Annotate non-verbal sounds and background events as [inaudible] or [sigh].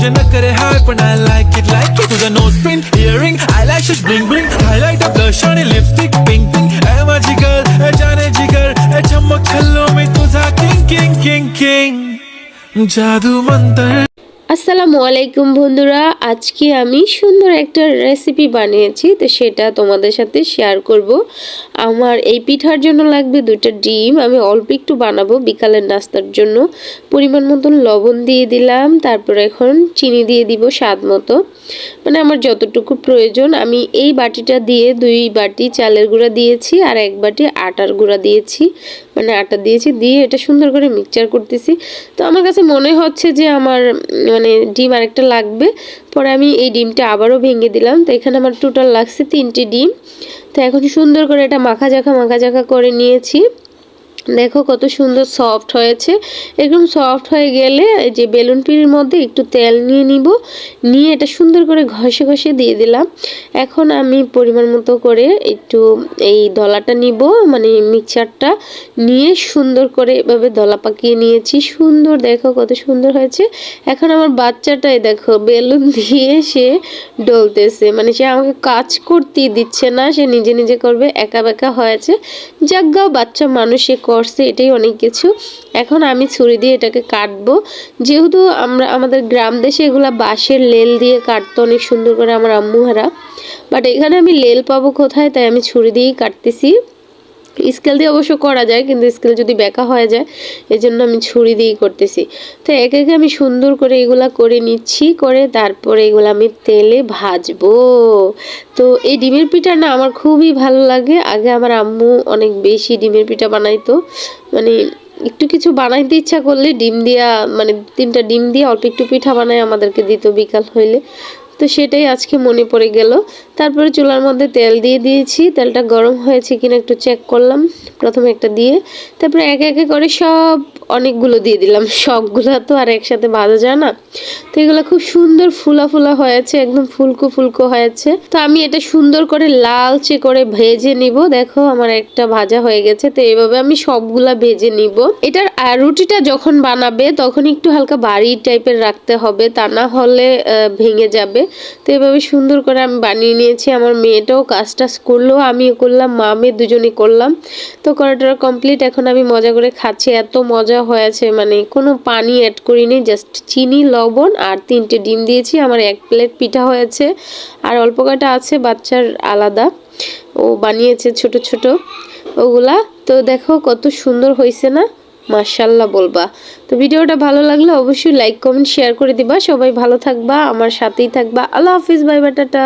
तुझे नखरे हाय पण I like it like it तुझं nose pin earring I like lashes bling bling highlight blush आणि लिपस्टिक पिंक पिंक ए माझी गर्ल ए जाने जिगर ए चमक खल्लो मी तुझा किंग किंग किंग किंग जादू मंतर আসসালামু আলাইকুম বন্ধুরা, আজকে আমি সুন্দর একটা রেসিপি বানিয়েছি, তো সেটা তোমাদের সাথে শেয়ার করব। আমার এই পিঠার জন্য লাগবে দুটো ডিম, আমি অল্প একটু বানাবো বিকালের নাস্তার জন্য। পরিমাণ মতন লবণ দিয়ে দিলাম, তারপর এখন চিনি দিয়ে দিব স্বাদ মতো। মানে আমার যতটুকু প্রয়োজন, আমি এই বাটিটা দিয়ে দুই বাটি চালের গুঁড়া দিয়েছি আর এক বাটি আটার গুঁড়া দিয়েছি। মানে আটা দিয়েছি, দিয়ে এটা সুন্দর করে মিক্সচার করতেছি। তো আমার কাছে মনে হচ্ছে যে আমার মানে ডিম আরেকটা লাগবে। পরে আমি এই ডিমটা আবারও ভেঙে দিলাম। তো এখানে আমার টোটাল লাগছে তিনটি ডিম। তো এখন সুন্দর করে এটা মাখা জাখা মাখা জাখা করে নিয়েছি। দেখো কত সুন্দর সফট হয়েছে। এরকম সফট হয়ে গেলে যে বেলুন পিড়ির মধ্যে একটু তেল নিয়ে নিব। নিয়ে এটা সুন্দর করে ঘষে ঘষে দিয়ে দিলাম। এখন আমি পরিমাণ মতো করে একটু এই দলাটা নিব মানে মিক্সচারটা নিয়ে সুন্দর করে এভাবে দলা পাকিয়ে নিয়েছি। সুন্দর, দেখো কত সুন্দর হয়েছে। এখন আমার বাচ্চাটাই দেখো বেলুন দিয়ে সে ডলতেছে। মানে সে আমাকে কাজ করতেই দিচ্ছে না, সে নিজে নিজে করবে, একা বেকা হয়েছে। যাজ্ঞাও বাচ্চা মানুষ করছে, এটাই অনেক কিছু। এখন আমি ছুরি দিয়ে এটাকে কাটবো। যেহেতু আমরা, আমাদের গ্রাম দেশে এগুলা বাঁশের লেল দিয়ে কাটতো, অনেক সুন্দর করে আমার আম্মুহারা বাট এখানে আমি লেল পাবো কোথায়, তাই আমি ছুরি দিয়েই কাটতেছি। স্কেল দিয়ে অবশ্য করা যায়, কিন্তু স্কেল যদি বেঁকা হয়ে যায় এই জন্য আমি ছুরি দিয়েই করতেছি। তো একে একে আমি সুন্দর করে এগুলা করে নিচ্ছি, করে তারপরে এগুলো আমি তেলে ভাজবো। তো এই ডিমের পিঠা না আমার খুবই ভালো লাগে। আগে আমার আম্মু অনেক বেশি ডিমের পিঠা বানাইতো। মানে একটু কিছু বানাইতে ইচ্ছা করলে ডিম দিয়া মানে তিনটা ডিম দিয়ে অল্প একটু পিঠা বানায় আমাদেরকে দিত বিকাল হইলে। তো সেটাই আজকে মনে পড়ে গেল। তারপরে চুলার মধ্যে তেল দিয়ে দিয়েছি। তেলটা গরম হয়েছে কিনা একটু চেক করলাম, প্রথমে একটা দিয়ে। তারপরে একে একে করে সব অনেকগুলো দিয়ে দিলাম। [laughs] সবগুলো তো আর একসাথে ভাজা যায় না। তো এগুলো খুব সুন্দর ফুলা ফুলা হয়েছে, একদম ফুলকো ফুলকো হয়েছে। তো আমি এটা সুন্দর করে লালচে করে ভেজে নিব। দেখো আমার একটা ভাজা হয়ে গেছে, তো এইভাবে আমি সবগুলা ভেজে নিব। এটার রুটিটা যখন বানাবে তখন একটু হালকা বাড়ি টাইপের রাখতে হবে, তা না হলে ভেঙে যাবে। তো এভাবে সুন্দর করে আমি বানিয়ে নিয়েছি। আমার মেয়েটাও কাজ টাজ করল, আমিও করলাম, মা মেয়ে দুজনেই করলাম। তো করাটা কমপ্লিট এখন আমি মজা করে খাচ্ছি। এত মজা হয়েছে মানে কোনো পানি অ্যাড করিনি জাস্ট চিনি, লবণ আর তিনটে ডিম দিয়েছি। আমার এক প্লেট পিঠা হয়েছে আর অল্প কটা আছে, বাচ্চার আলাদা। ও বানিয়েছে ছোট ছোট ওগুলা। তো দেখো কত সুন্দর হয়েছে না? মার্শাল্লাহ বলবা। তো ভিডিওটা ভালো লাগলে অবশ্যই লাইক কমেন্ট শেয়ার করে দিবা। সবাই ভালো থাকবা, আমার সাথেই থাকবা। আল্লাহ হাফিজ বাই বাটাটা